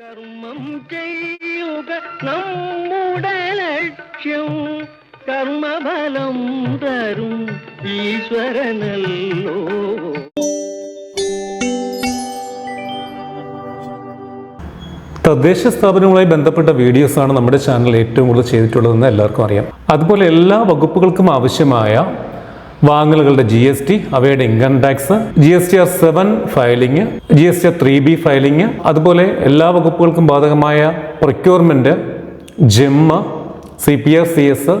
കർമ്മം ചെയ്യുക നമ്മുടെ ലക്ഷ്യം. കർമ്മഫലം തരും ഈശ്വരനല്ലോ. തദ്ദേശ സ്ഥാപനങ്ങളുമായി ബന്ധപ്പെട്ട വീഡിയോസാണ് നമ്മുടെ ചാനൽ ഏറ്റവും കൂടുതൽ ചെയ്തിട്ടുള്ളതെന്ന് എല്ലാവർക്കും അറിയാം. അതുപോലെ എല്ലാ വകുപ്പുകൾക്കും ആവശ്യമായ വാങ്ങലുകളുടെ ജി എസ് ടി അവയുടെ income tax G S T R seven filing G S T R three B filing അതുപോലെ എല്ലാ വകുപ്പുകൾക്കും ബാധകമായ procurement gemma C P R C S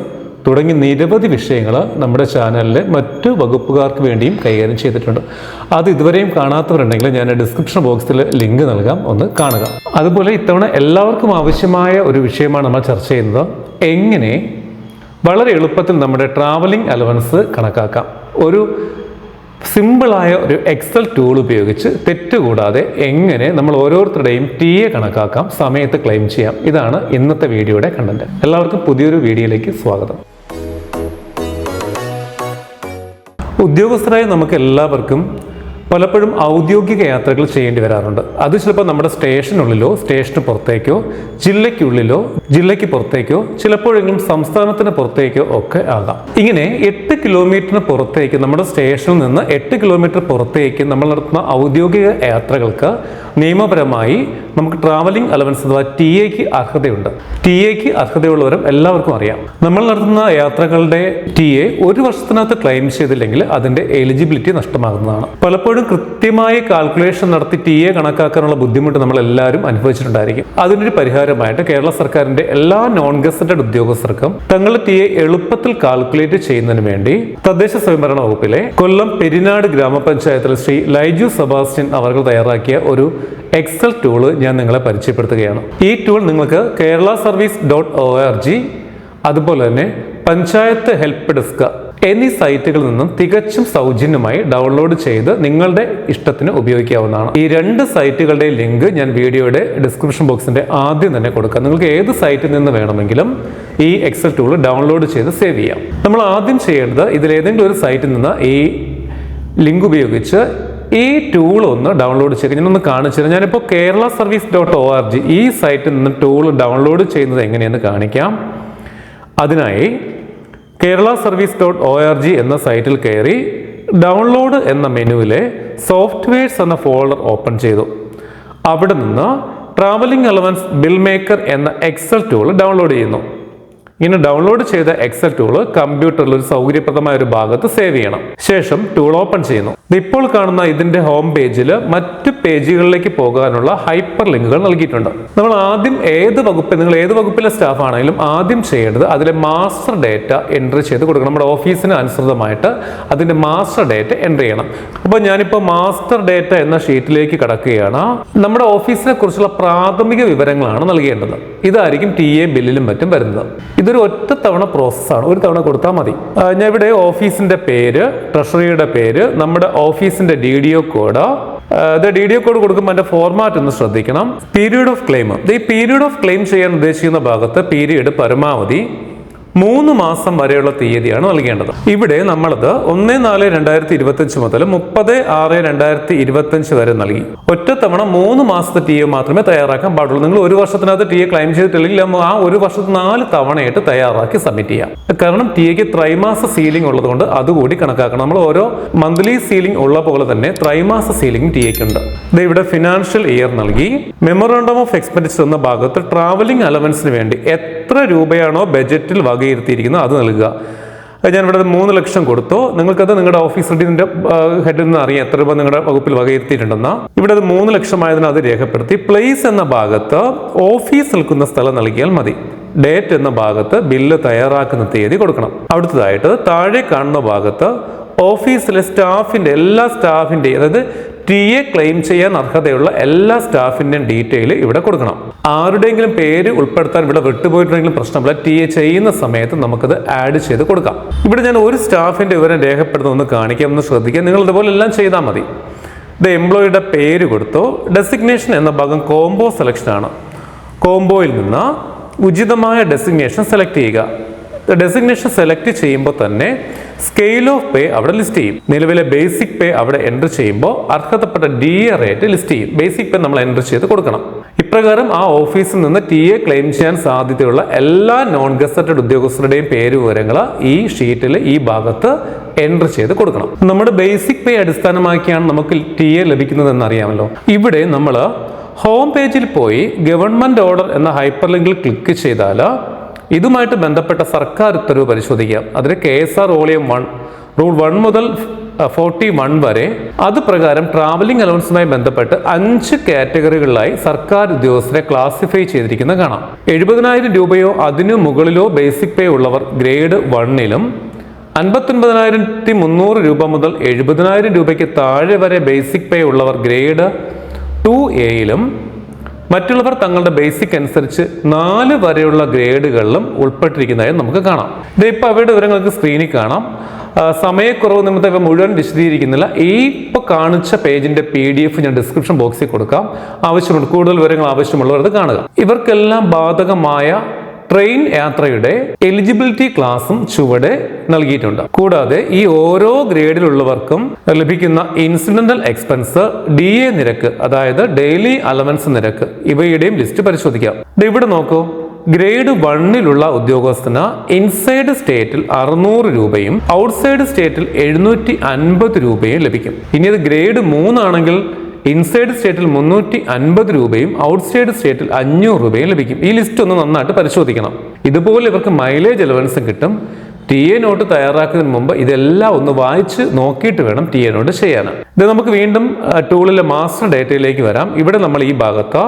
തുടങ്ങി നിരവധി വിഷയങ്ങൾ നമ്മുടെ ചാനലിലെ മറ്റു വകുപ്പുകാർക്ക് വേണ്ടിയും കൈകാര്യം ചെയ്തിട്ടുണ്ട്. അത് ഇതുവരെയും കാണാത്തവരുണ്ടെങ്കിൽ ഞാൻ ഡിസ്ക്രിപ്ഷൻ ബോക്സിൽ ലിങ്ക് നൽകാം ഒന്ന് കാണുക. അതുപോലെ ഇത്തവണ എല്ലാവർക്കും ആവശ്യമായ ഒരു വിഷയമാണ് നമ്മൾ ചർച്ച ചെയ്യുന്നത്. എങ്ങനെ വളരെ എളുപ്പത്തിൽ നമ്മുടെ ട്രാവലിംഗ് അലവൻസ് കണക്കാക്കാം. ഒരു സിമ്പിളായ ഒരു എക്സൽ ടൂൾ ഉപയോഗിച്ച് തെറ്റുകൂടാതെ എങ്ങനെ നമ്മൾ ഓരോരുത്തരുടെയും ടി എ കണക്കാക്കാം സമയത്ത് ക്ലെയിം ചെയ്യാം. ഇതാണ് ഇന്നത്തെ വീഡിയോയുടെ കണ്ടന്റ് എല്ലാവർക്കും പുതിയൊരു വീഡിയോയിലേക്ക് സ്വാഗതം. ഉദ്യോഗസ്ഥരായ നമുക്ക് എല്ലാവർക്കും പലപ്പോഴും ഔദ്യോഗിക യാത്രകൾ ചെയ്യേണ്ടി വരാറുണ്ട്. അത് ചിലപ്പോൾ നമ്മുടെ സ്റ്റേഷനുള്ളിലോ സ്റ്റേഷന് പുറത്തേക്കോ ജില്ലയ്ക്കുള്ളിലോ ജില്ലയ്ക്ക് പുറത്തേക്കോ ചിലപ്പോഴെങ്കിലും സംസ്ഥാനത്തിന് പുറത്തേക്കോ ഒക്കെ ആകാം. ഇങ്ങനെ എട്ട് കിലോമീറ്ററിന് പുറത്തേക്ക് നമ്മുടെ സ്റ്റേഷനിൽ നിന്ന് എട്ട് കിലോമീറ്റർ പുറത്തേക്ക് നമ്മൾ നടത്തുന്ന ഔദ്യോഗിക യാത്രകൾക്ക് നിയമപരമായി നമുക്ക് ട്രാവലിംഗ് അലവൻസ് അഥവാ ടി എക്ക് അർഹതയുണ്ട്. ടി എക്ക് അർഹതയുള്ളവരും എല്ലാവർക്കും അറിയാം. നമ്മൾ നടത്തുന്ന യാത്രകളുടെ ടി എ ഒരു വർഷത്തിനകത്ത് ക്ലെയിം ചെയ്തില്ലെങ്കിൽ അതിന്റെ എലിജിബിലിറ്റി നഷ്ടമാകുന്നതാണ്. പലപ്പോഴും കൃത്യമായി കാൽക്കുലേഷൻ നടത്തി ടി എ കണക്കാക്കാനുള്ള ബുദ്ധിമുട്ട് നമ്മൾ എല്ലാവരും അനുഭവിച്ചിട്ടുണ്ടായിരിക്കും. അതിനൊരു പരിഹാരമായിട്ട് കേരള സർക്കാരിന്റെ എല്ലാ നോൺ ഗസറ്റഡ് ഉദ്യോഗസ്ഥർക്കും തങ്ങളുടെ ടി എ എളുപ്പത്തിൽ കാൽക്കുലേറ്റ് ചെയ്യുന്നതിന് വേണ്ടി തദ്ദേശ സ്വയംഭരണ വകുപ്പിലെ കൊല്ലം പെരിനാട് ഗ്രാമപഞ്ചായത്തിൽ ശ്രീ ലൈജു സെബാസ്റ്റ്യൻ അവർ തയ്യാറാക്കിയ ഒരു എക്സൽ ടൂൾ ഞാൻ നിങ്ങളെ പരിചയപ്പെടുത്തുകയാണ്. ഈ ടൂൾ നിങ്ങൾക്ക് Kerala service dot O R G അതുപോലെ തന്നെ പഞ്ചായത്ത് ഹെൽപ്പ് ഡെസ്ക് എന്നീ സൈറ്റുകളിൽ നിന്നും തികച്ചും സൗജന്യമായി ഡൗൺലോഡ് ചെയ്ത് നിങ്ങളുടെ ഇഷ്ടത്തിന് ഉപയോഗിക്കാവുന്നതാണ്. ഈ രണ്ട് സൈറ്റുകളുടെ ലിങ്ക് ഞാൻ വീഡിയോയുടെ ഡിസ്ക്രിപ്ഷൻ ബോക്സിന്റെ ആദ്യം തന്നെ കൊടുക്കാം. നിങ്ങൾക്ക് ഏത് സൈറ്റിൽ നിന്ന് വേണമെങ്കിലും ഈ എക്സൽ ടൂൾ ഡൗൺലോഡ് ചെയ്ത് സേവ് ചെയ്യാം. നമ്മൾ ആദ്യം ചെയ്യേണ്ടത് ഇതിലേതെങ്കിലും ഒരു സൈറ്റിൽ നിന്ന് ഈ ലിങ്ക് ഉപയോഗിച്ച് ഈ ടൂൾ ഒന്ന് ഡൗൺലോഡ് ചെയ്യുക ഞാനൊന്ന് കാണിച്ചു തരാം. ഞാനിപ്പോൾ Kerala service dot O R G ഈ സൈറ്റിൽ നിന്ന് ടൂൾ ഡൗൺലോഡ് ചെയ്യുന്നത് എങ്ങനെയെന്ന് കാണിക്കാം. അതിനായി Kerala service dot O R G എന്ന സൈറ്റിൽ കയറി ഡൗൺലോഡ് എന്ന മെനുവിലെ സോഫ്റ്റ്വെയർസ് എന്ന ഫോൾഡർ ഓപ്പൺ ചെയ്തു. അവിടെ നിന്ന് ട്രാവലിംഗ് അലവൻസ് ബിൽ മേക്കർ എന്ന എക്സൽ ടൂൾ ഡൗൺലോഡ് ചെയ്യുന്നു. ഇങ്ങനെ ഡൗൺലോഡ് ചെയ്ത എക്സൽ ടൂൾ കമ്പ്യൂട്ടറിൽ ഒരു സൗകര്യപ്രദമായ ഒരു ഭാഗത്ത് സേവ് ചെയ്യണം. ശേഷം ടൂൾ ഓപ്പൺ ചെയ്യുന്നു. ഇപ്പോൾ കാണുന്ന ഇതിന്റെ ഹോം പേജിൽ മറ്റു പേജുകളിലേക്ക് പോകാനുള്ള ഹൈപ്പർ ലിങ്കുകൾ നൽകിയിട്ടുണ്ട്. നമ്മൾ ആദ്യം ഏത് വകുപ്പ് നിങ്ങൾ ഏത് വകുപ്പിലെ സ്റ്റാഫ് ആണെങ്കിലും ആദ്യം ചെയ്യേണ്ടത് അതിലെ മാസ്റ്റർ ഡേറ്റ എൻട്രി ചെയ്ത് കൊടുക്കണം. നമ്മുടെ ഓഫീസിന് അനുസൃതമായിട്ട് അതിന്റെ മാസ്റ്റർ ഡേറ്റ എൻട്രി ചെയ്യണം. അപ്പോൾ ഞാനിപ്പോൾ മാസ്റ്റർ ഡേറ്റ എന്ന ഷീറ്റിലേക്ക് കടക്കുകയാണ്. നമ്മുടെ ഓഫീസിനെ കുറിച്ചുള്ള പ്രാഥമിക വിവരങ്ങളാണ് നൽകേണ്ടത്. ഇതായിരിക്കും ടി എ ബില്ലിലും മറ്റും വരുന്നത്. ഇതൊരു ഒറ്റ തവണ പ്രോസസ്സാണ് ഒരു തവണ കൊടുത്താൽ മതി. ഞാൻ ഇവിടെ ഓഫീസിന്റെ പേര് ട്രഷറിയുടെ പേര് നമ്മുടെ ഓഫീസിന്റെ D D O code D D O code കൊടുക്കുമ്പോൾ അതിന്റെ ഫോർമാറ്റ് ഒന്ന് ശ്രദ്ധിക്കണം. പീരീഡ് ഓഫ് ക്ലെയിം ഈ പീരീഡ് ഓഫ് ക്ലെയിം ചെയ്യാൻ ഉദ്ദേശിക്കുന്ന ഭാഗത്ത് പീരീഡ് പരമാവധി മൂന്ന് മാസം വരെയുള്ള തീയതിയാണ് നൽകേണ്ടത്. ഇവിടെ നമ്മളത് ഒന്ന് നാല് രണ്ടായിരത്തി ഇരുപത്തഞ്ച് മുതൽ മുപ്പത് ആറ് രണ്ടായിരത്തി ഇരുപത്തഞ്ച് വരെ നൽകി. ഒറ്റത്തവണ മൂന്ന് മാസത്തെ ടി എ മാത്രമേ തയ്യാറാക്കാൻ പാടുള്ളൂ. നിങ്ങൾ ഒരു വർഷത്തിനകത്ത് ടി എ ക്ലെയിം ചെയ്തിട്ടില്ലെങ്കിൽ ആ ഒരു വർഷത്തിൽ നാല് തവണയായിട്ട് തയ്യാറാക്കി സബ്മിറ്റ് ചെയ്യാം. കാരണം ടി എക്ക് ത്രൈമാസ സീലിംഗ് ഉള്ളതുകൊണ്ട് അതുകൂടി കണക്കാക്കണം. നമ്മൾ ഓരോ മന്ത്ലി സീലിംഗ് ഉള്ള പോലെ തന്നെ ത്രൈമാസ സീലിംഗ് ടി എക്ക് ഉണ്ട്. ഇത് ഇവിടെ ഫിനാൻഷ്യൽ ഇയർ നൽകി. മെമ്മോറാണ്ടം ഓഫ് എക്സ്പെൻഡിച്ചർ എന്ന ഭാഗത്ത് ട്രാവലിംഗ് അലവൻസിന് വേണ്ടി രൂപയാണോ ബജറ്റിൽ വകയിരുത്തിയിരിക്കുന്നത് അത് നൽകുക. ഞാൻ ഇവിടെ മൂന്ന് ലക്ഷം കൊടുത്തു. നിങ്ങൾക്കത് നിങ്ങളുടെ ഓഫീസ് റെഡിന്റെ ഹെഡിൽ നിന്ന് അറിയാം എത്ര രൂപ നിങ്ങളുടെ വകുപ്പിൽ വകയിരുത്തിയിട്ടുണ്ടെന്ന്. ഇവിടെ അത് മൂന്ന് ലക്ഷമായതിനാൽ അത് രേഖപ്പെടുത്തി. പ്ലേസ് എന്ന ഭാഗത്ത് ഓഫീസ് നിൽക്കുന്ന സ്ഥലം നൽകിയാൽ മതി. ഡേറ്റ് എന്ന ഭാഗത്ത് ബില്ല് തയ്യാറാക്കുന്ന തീയതി കൊടുക്കണം. അടുത്തതായിട്ട് താഴെ കാണുന്ന ഭാഗത്ത് ഓഫീസിലെ സ്റ്റാഫിന്റെ എല്ലാ സ്റ്റാഫിന്റെയും അതായത് ടി എ ക്ലെയിം ചെയ്യാൻ അർഹതയുള്ള എല്ലാ സ്റ്റാഫിന്റെയും ഡീറ്റെയിൽ ഇവിടെ കൊടുക്കണം. ആരുടെയെങ്കിലും പേര് ഉൾപ്പെടുത്താൻ ഇവിടെ വിട്ടുപോയിട്ടുണ്ടെങ്കിലും പ്രശ്നമില്ല. ടി എ ചെയ്യുന്ന സമയത്ത് നമുക്കത് ആഡ് ചെയ്ത് കൊടുക്കാം. ഇവിടെ ഞാൻ ഒരു സ്റ്റാഫിന്റെ വിവരം രേഖപ്പെടുത്തുമെന്ന് കാണിക്കാം ഒന്ന് ശ്രദ്ധിക്കാം. നിങ്ങൾ ഇതുപോലെ എല്ലാം ചെയ്താൽ മതി. ഇത് എംപ്ലോയിയുടെ പേര് കൊടുത്തു ഡെസിഗ്നേഷൻ എന്ന ഭാഗം കോംബോ സെലക്ഷൻ ആണ്. കോംബോയിൽ നിന്ന് ഉചിതമായ ഡെസിഗ്നേഷൻ സെലക്ട് ചെയ്യുക. ഡെസിഗ്നേഷൻ സെലക്ട് ചെയ്യുമ്പോൾ തന്നെ സ്കെയിൽ ഓഫ് പേ അവിടെ ലിസ്റ്റ് ചെയ്യും. നിലവിലെ ബേസിക് പേ അവിടെ എന്റർ ചെയ്യുമ്പോൾ അർഹതപ്പെട്ട ഡി എ റേറ്റ് ലിസ്റ്റ് ചെയ്യും. ബേസിക് പേ നമ്മൾ എന്റർ ചെയ്ത് കൊടുക്കണം. ഇപ്രകാരം ആ ഓഫീസിൽ നിന്ന് ടി എ ക്ലെയിം ചെയ്യാൻ സാധ്യതയുള്ള എല്ലാ നോൺ ഗസറ്റഡ് ഉദ്യോഗസ്ഥരുടെയും പേര് വിവരങ്ങൾ ഈ ഷീറ്റിൽ ഈ ഭാഗത്ത് എൻട്രി ചെയ്ത് കൊടുക്കണം. നമ്മുടെ ബേസിക് പേ അടിസ്ഥാനമാക്കിയാണ് നമുക്ക് ടി എ ലഭിക്കുന്നതെന്ന് അറിയാമല്ലോ. ഇവിടെ നമ്മൾ ഹോം പേജിൽ പോയി ഗവൺമെന്റ് ഓർഡർ എന്ന ഹൈപ്പർ ലിങ്കിൽ ക്ലിക്ക് ചെയ്താൽ ഇതുമായിട്ട് ബന്ധപ്പെട്ട സർക്കാർ ഉത്തരവ് പരിശോധിക്കുക അതിന് K S R volume one rule one മുതൽ ഫോർട്ടി വൺ വരെ അത് പ്രകാരം ട്രാവലിംഗ് അലവൻസുമായി ബന്ധപ്പെട്ട് അഞ്ച് കാറ്റഗറികളിലായി സർക്കാർ ഉദ്യോഗസ്ഥരെ ക്ലാസിഫൈ ചെയ്തിരിക്കുന്ന കാണാം. എഴുപതിനായിരം രൂപയോ അതിനു മുകളിലോ ബേസിക് പേ ഉള്ളവർ ഗ്രേഡ് വണ്ണിലും അൻപത്തൊൻപതിനായിരത്തി മുന്നൂറ് രൂപ മുതൽ എഴുപതിനായിരം രൂപയ്ക്ക് താഴെ വരെ ബേസിക് പേ ഉള്ളവർ ഗ്രേഡ് ടു എയിലും മറ്റുള്ളവർ തങ്ങളുടെ ബേസിക് അനുസരിച്ച് നാല് വരെയുള്ള ഗ്രേഡുകളിലും ഉൾപ്പെട്ടിരിക്കുന്നതായി നമുക്ക് കാണാം. ഇത് ഇപ്പോൾ അവയുടെ വിവരങ്ങൾക്ക് സ്ക്രീനിൽ കാണാം. സമയക്കുറവ് നിമിത്തം ഇവ മുഴുവൻ വിശദീകരിക്കുന്നില്ല. ഈ ഇപ്പോൾ കാണിച്ച പേജിന്റെ പി ഡി എഫ് ഞാൻ ഡിസ്ക്രിപ്ഷൻ ബോക്സിൽ കൊടുക്കാം. ആവശ്യമുള്ള കൂടുതൽ വിവരങ്ങൾ ആവശ്യമുള്ളവർ അത് കാണുക. ഇവർക്കെല്ലാം ബാധകമായ ട്രെയിൻ യാത്രയുടെ എലിജിബിലിറ്റി ക്ലാസും ചുവടെ നൽകിയിട്ടുണ്ട്. കൂടാതെ ഈ ഓരോ ഗ്രേഡിലുള്ളവർക്കും ലഭിക്കുന്ന ഇൻസിഡന്റൽ എക്സ്പെൻസ് ഡി എ നിരക്ക് അതായത് ഡെയിലി അലവൻസ് നിരക്ക് ഇവയുടെയും ലിസ്റ്റ് പരിശോധിക്കാം. ഇവിടെ നോക്കൂ. ഗ്രേഡ് വണ്ണിലുള്ള ഉദ്യോഗസ്ഥന് ഇൻസൈഡ് സ്റ്റേറ്റിൽ അറുന്നൂറ് രൂപയും ഔട്ട്സൈഡ് സ്റ്റേറ്റിൽ എഴുന്നൂറ്റി അൻപത് രൂപയും ലഭിക്കും. ഇനി അത് ഗ്രേഡ് മൂന്നാണെങ്കിൽ ഇൻസൈഡ് സ്റ്റേറ്റിൽ മുന്നൂറ്റി അൻപത് രൂപയും ഔട്ട്സൈഡ് സ്റ്റേറ്റിൽ അഞ്ഞൂറ് രൂപയും ലഭിക്കും. ഈ ലിസ്റ്റ് ഒന്ന് നന്നായിട്ട് പരിശോധിക്കണം. ഇതുപോലെ ഇവർക്ക് മൈലേജ് അലവൻസും കിട്ടും. ടി എ നോട്ട് തയ്യാറാക്കുന്നതിന് മുമ്പ് ഇതെല്ലാം ഒന്ന് വായിച്ച് നോക്കിയിട്ട് വേണം ടി എ നോട്ട് ചെയ്യാൻ. ഇത് നമുക്ക് വീണ്ടും ടൂളിലെ മാസ്റ്റർ ഡേറ്റയിലേക്ക് വരാം. ഇവിടെ നമ്മൾ ഈ ഭാഗത്ത്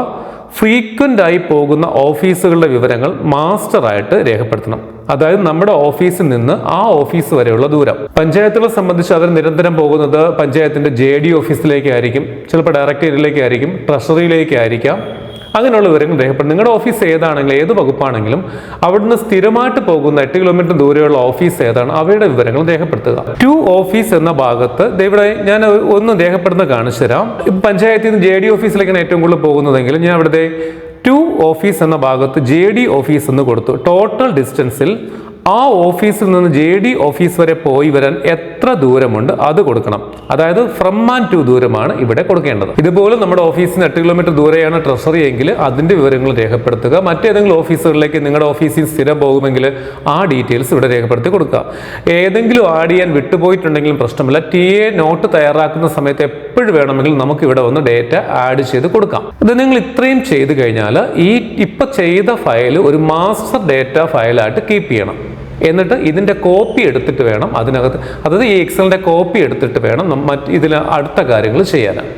ഫ്രീക്വന്റ് ആയി പോകുന്ന ഓഫീസുകളുടെ വിവരങ്ങൾ മാസ്റ്ററായിട്ട് രേഖപ്പെടുത്തണം. അതായത് നമ്മുടെ ഓഫീസിൽ നിന്ന് ആ ഓഫീസ് വരെയുള്ള ദൂരം. പഞ്ചായത്തുകളെ സംബന്ധിച്ച് അവർ നിരന്തരം പോകുന്നത് പഞ്ചായത്തിന്റെ ജെ ഡി ഓഫീസിലേക്കായിരിക്കും ചിലപ്പോൾ ഡയറക്ടറേറ്റിലേക്കായിരിക്കും ട്രഷറിയിലേക്കായിരിക്കും. അങ്ങനെയുള്ള വിവരങ്ങൾ രേഖപ്പെടും നിങ്ങളുടെ ഓഫീസ് ഏതാണെങ്കിലും ഏത് വകുപ്പാണെങ്കിലും അവിടുന്ന് സ്ഥിരമായിട്ട് പോകുന്ന എട്ട് കിലോമീറ്റർ ദൂരെയുള്ള ഓഫീസ് ഏതാണ് അവയുടെ വിവരങ്ങൾ രേഖപ്പെടുത്തുക. ടു ഓഫീസ് എന്ന ഭാഗത്ത് ഇവിടെ ഞാൻ ഒന്ന് രേഖപ്പെടുന്ന കാണിച്ചു തരാം. പഞ്ചായത്തിൽ നിന്ന് ജെ ഡി ഓഫീസിലേക്കാണ് ഏറ്റവും കൂടുതൽ പോകുന്നതെങ്കിൽ ഞാൻ അവിടുത്തെ ടു ഓഫീസ് എന്ന ഭാഗത്ത് ജെ ഡി ഓഫീസ് എന്ന് കൊടുത്തു. ടോട്ടൽ ഡിസ്റ്റൻസിൽ ആ ഓഫീസിൽ നിന്ന് ജെ ഡി ഓഫീസ് വരെ പോയി വരാൻ എത്ര ദൂരമുണ്ട് അത് കൊടുക്കണം. അതായത് ഫ്രം ആൻഡ് ടു ദൂരമാണ് ഇവിടെ കൊടുക്കേണ്ടത്. ഇതുപോലെ നമ്മുടെ ഓഫീസിന് എട്ട് കിലോമീറ്റർ ദൂരെയാണ് ട്രഷറി എങ്കിൽ അതിന്റെ വിവരങ്ങൾ രേഖപ്പെടുത്തുക. മറ്റേതെങ്കിലും ഓഫീസുകളിലേക്ക് നിങ്ങളുടെ ഓഫീസിൽ സ്ഥിരം പോകുമെങ്കിൽ ആ ഡീറ്റെയിൽസ് ഇവിടെ രേഖപ്പെടുത്തി കൊടുക്കുക. ഏതെങ്കിലും ആഡ് ചെയ്യാൻ വിട്ടുപോയിട്ടുണ്ടെങ്കിലും പ്രശ്നമില്ല. ടി എ നോട്ട് തയ്യാറാക്കുന്ന സമയത്ത് എപ്പോഴും വേണമെങ്കിൽ നമുക്ക് ഇവിടെ വന്ന് ഡേറ്റ ആഡ് ചെയ്ത് കൊടുക്കാം. ഇത് നിങ്ങൾ ഇത്രയും ചെയ്തു കഴിഞ്ഞാൽ ഈ ഇപ്പൊ ചെയ്ത ഫയൽ ഒരു മാസ്റ്റർ ഡേറ്റ ഫയലായിട്ട് കീപ്പ് ചെയ്യണം. എന്നിട്ട് ഇതിന്റെ കോപ്പി എടുത്തിട്ട് വേണം അതിനകത്ത്. അതായത് ഈ എക്സലിന്റെ കോപ്പി എടുത്തിട്ട് വേണം മറ്റ് ഇതിൽ അടുത്ത കാര്യങ്ങൾ ചെയ്യാനാണ്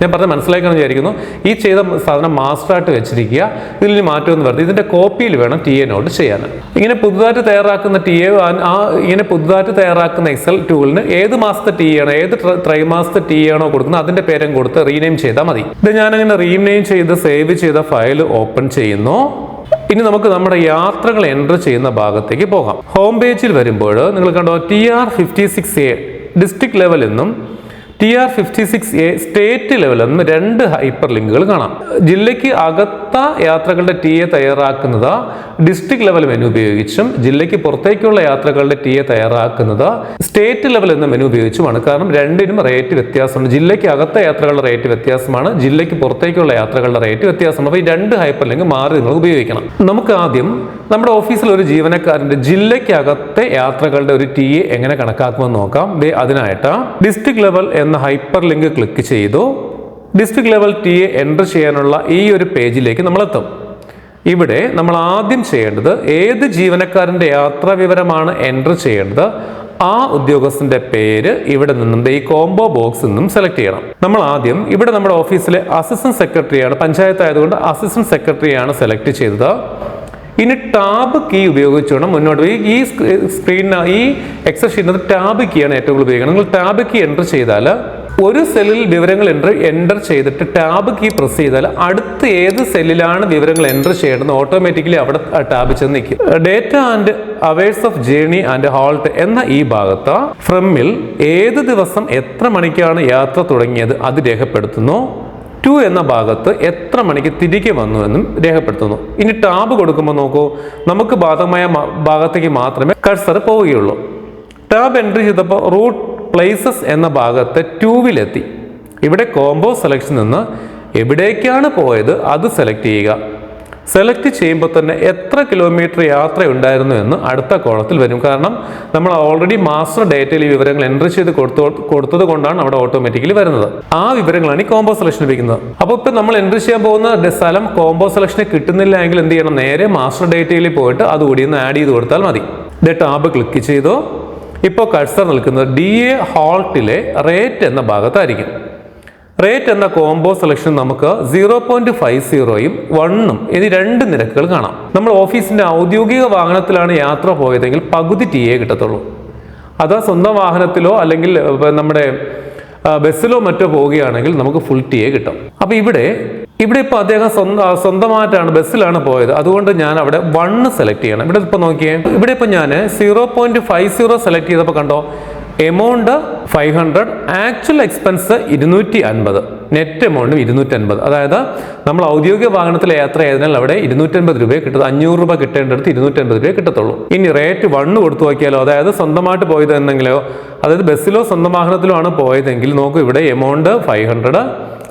ഞാൻ പറഞ്ഞ മനസ്സിലാക്കണം വിചാരിക്കുന്നു. ഈ ചെയ്ത സാധനം മാസ്റ്ററായിട്ട് വെച്ചിരിക്കുക. ഇതിൽ മാറ്റമെന്ന് പറഞ്ഞു ഇതിന്റെ കോപ്പിയിൽ വേണം ടി എ നോട്ട് ചെയ്യാൻ. ഇങ്ങനെ പുതുതായിട്ട് തയ്യാറാക്കുന്ന ടി എ ആ ഇങ്ങനെ പുതുതായിട്ട് തയ്യാറാക്കുന്ന എക്സൽ ടൂളിന് ഏത് മാസത്തെ ടി ആണോ ഏത് ത്രൈമാസത്തെ ടി ആണോ കൊടുക്കുന്നത് അതിന്റെ പേരും കൊടുത്ത് റീനെയിം ചെയ്താൽ മതി. ഇത് ഞാനങ്ങനെ റീനെയിം ചെയ്ത് സേവ് ചെയ്ത ഫയൽ ഓപ്പൺ ചെയ്യുന്നു. ഇനി നമുക്ക് നമ്മുടെ യാത്രകൾ എന്റർ ചെയ്യുന്ന ഭാഗത്തേക്ക് പോകാം. ഹോം പേജിൽ വരുമ്പോൾ നിങ്ങൾ കണ്ടോ T R fifty six A district level എന്നും T R fifty six A state level എന്നും രണ്ട് ഹൈപ്പർ ലിങ്കുകൾ കാണാം. ജില്ലയ്ക്ക് അകത്ത യാത്രകളുടെ ടി എ തയ്യാറാക്കുന്നത് ഡിസ്ട്രിക്ട് ലെവൽ മെനു ഉപയോഗിച്ചും ജില്ലയ്ക്ക് പുറത്തേക്കുള്ള യാത്രകളുടെ ടി എ തയ്യാറാക്കുന്നത് സ്റ്റേറ്റ് ലെവൽ എന്ന മെനു ഉപയോഗിച്ചുമാണ്. കാരണം രണ്ടിനും റേറ്റ് വ്യത്യാസമുണ്ട്. ജില്ലയ്ക്ക് അകത്ത യാത്രകളുടെ റേറ്റ് വ്യത്യാസമാണ്. ജില്ലയ്ക്ക് പുറത്തേക്കുള്ള യാത്രകളുടെ റേറ്റ് വ്യത്യാസമാണ്. അപ്പോൾ ഈ രണ്ട് ഹൈപ്പർ ലിങ്ക് മാറി നിങ്ങൾ ഉപയോഗിക്കണം. നമുക്ക് ആദ്യം നമ്മുടെ ഓഫീസിൽ ഒരു ജീവനക്കാരന്റെ ജില്ലയ്ക്കകത്തെ യാത്രകളുടെ ഒരു ടി എ എങ്ങനെ കണക്കാക്കുമെന്ന് നോക്കാം. അതിനായിട്ട് ഡിസ്ട്രിക്ട് ലെവൽ എന്ന ഹൈപ്പർ ലിങ്ക് ക്ലിക്ക് ചെയ്തു. District level T A enter ചെയ്യാനുള്ള ഈ ഒരു പേജിലേക്ക് നമ്മൾ എത്തും ഇവിടെ നമ്മൾ ആദ്യം ചെയ്യേണ്ടത് ഏത് ജീവനക്കാരന്റെ യാത്രാ വിവരമാണ് എന്റർ ചെയ്യേണ്ടത്? ആ ഉദ്യോഗസ്ഥന്റെ പേര് ഇവിടെ നിന്നും ഈ കോംബോ ബോക്സ് നിന്നും സെലക്ട് ചെയ്യണം. നമ്മൾ ആദ്യം ഇവിടെ നമ്മുടെ ഓഫീസിലെ അസിസ്റ്റന്റ് സെക്രട്ടറിയാണ് പഞ്ചായത്ത് ആയതുകൊണ്ട് അസിസ്റ്റന്റ് സെക്രട്ടറിയാണ് സെലക്ട് ചെയ്തത്. ഇനി ടാബ് കീ ഉപയോഗിച്ച് വേണം മുന്നോട്ട് ഈ സ്ക്രീനിന് ഈ എക്സൽ ഷീറ്റിനകത്ത് ടാബ് കീയാണ് ഏറ്റവും കൂടുതൽ ഉപയോഗിക്കുന്നത്. നിങ്ങൾ ടാബ് കീ എന്റർ ചെയ്താൽ ഒരു സെല്ലിൽ വിവരങ്ങൾ എന്റർ എന്റർ ചെയ്തിട്ട് ടാബ് കീ പ്രസ് ചെയ്താൽ അടുത്ത ഏത് സെല്ലിലാണ് വിവരങ്ങൾ എന്റർ ചെയ്യേണ്ടത്? ഓട്ടോമാറ്റിക്കലി അവിടെ ടാബ് ചെന്ന് നിൽക്കും. Date and hours of journey and halt എന്ന ഈ ഭാഗത്ത് ഫ്രമിൽ ഏത് ദിവസം എത്ര മണിക്കാണ് യാത്ര തുടങ്ങിയത് അത് രേഖപ്പെടുത്തുന്നു. ടു എന്ന ഭാഗത്ത് എത്ര മണിക്ക് തിരികെ വന്നു എന്നും രേഖപ്പെടുത്തുന്നു. ഇനി ടാബ് കൊടുക്കുമ്പോൾ നോക്കൂ നമുക്ക് ബാധകമായ ഭാഗത്തേക്ക് മാത്രമേ കഴ്സർ പോവുകയുള്ളൂ. ടാബ് എൻട്രി ചെയ്തപ്പോൾ റൂട്ട് പ്ലേസസ് എന്ന ഭാഗത്ത് ടൂവിലെത്തി ഇവിടെ കോംബോ സെലക്ഷൻ നിന്ന് എവിടേക്കാണ് പോയത് അത് സെലക്ട് ചെയ്യുക. സെലക്ട് ചെയ്യുമ്പോൾ തന്നെ എത്ര കിലോമീറ്റർ യാത്ര ഉണ്ടായിരുന്നു എന്ന് അടുത്ത കോളത്തിൽ വരും. കാരണം നമ്മൾ ഓൾറെഡി മാസ്റ്റർ ഡേറ്റയിൽ ഈ വിവരങ്ങൾ എൻട്രി ചെയ്ത് കൊടുത്തു കൊടുത്തത് കൊണ്ടാണ് അവിടെ ഓട്ടോമാറ്റിക്കലി വരുന്നത്. ആ വിവരങ്ങളാണ് ഈ കോംബോ സെലക്ഷൻ ലഭിക്കുന്നത്. അപ്പോൾ ഇപ്പം നമ്മൾ എൻട്രി ചെയ്യാൻ പോകുന്ന സ്ഥലം കോംബോ സെലക്ഷന് കിട്ടുന്നില്ല എങ്കിൽ എന്ത് ചെയ്യണം? നേരെ മാസ്റ്റർ ഡേറ്റയിൽ പോയിട്ട് അതുകൂടി ഒന്ന് ആഡ് ചെയ്ത് കൊടുത്താൽ മതി. ഇത് ടാബ് ക്ലിക്ക് ചെയ്തോ ഇപ്പോൾ കഴ്സർ നിൽക്കുന്നത് ഡി എ ഹോൾട്ടിലെ റേറ്റ് എന്ന ഭാഗത്തായിരിക്കും. റേറ്റ് എന്ന കോംബോ സെലക്ഷൻ നമുക്ക് സീറോ പോയിന്റ് ഫൈവ് സീറോയും വണ്ണും എന്നീ രണ്ട് നിരക്കുകൾ കാണാം. നമ്മൾ ഓഫീസിന്റെ ഔദ്യോഗിക വാഹനത്തിലാണ് യാത്ര പോയതെങ്കിൽ പകുതി ടി എ കിട്ടത്തുള്ളൂ. അത് സ്വന്തം വാഹനത്തിലോ അല്ലെങ്കിൽ നമ്മുടെ ബസ്സിലോ മറ്റോ പോവുകയാണെങ്കിൽ നമുക്ക് ഫുൾ ടി എ കിട്ടും. അപ്പോൾ ഇവിടെ ഇവിടെ ഇപ്പോൾ അദ്ദേഹം സ്വന്തം സ്വന്തമായിട്ടാണ് ബസ്സിലാണ് പോയത്. അതുകൊണ്ട് ഞാൻ അവിടെ വണ്ണ് സെലക്ട് ചെയ്യണം. ഇവിടെ ഇപ്പോൾ നോക്കിയേ ഇവിടെ ഇപ്പോൾ ഞാൻ zero point five zero select ചെയ്തപ്പോൾ കണ്ടോ amount five hundred actual expense ഇരുന്നൂറ്റി അൻപത്. നെറ്റ് എമൗണ്ടും ഇരുന്നൂറ്റി അൻപത് അതായത് നമ്മൾ ഔദ്യോഗിക വാഹനത്തിൽ യാത്ര ചെയ്തതിനാൽ അവിടെ ഇരുന്നൂറ്റൻപത് രൂപയെ കിട്ടുന്നത് അഞ്ഞൂറ് രൂപ കിട്ടേണ്ടടുത്ത് ഇരുന്നൂറ്റൻപത് രൂപയെ കിട്ടത്തുള്ളൂ. ഇനി റേറ്റ് വണ്ണ് കൊടുത്തു നോക്കിയാലോ അതായത് സ്വന്തമായിട്ട് പോയത് അതായത് ബസ്സിലോ സ്വന്തം വാഹനത്തിലോ ആണ് പോയതെങ്കിൽ നോക്കൂ ഇവിടെ എമൗണ്ട് ഫൈവ് ഹൺഡ്രഡ്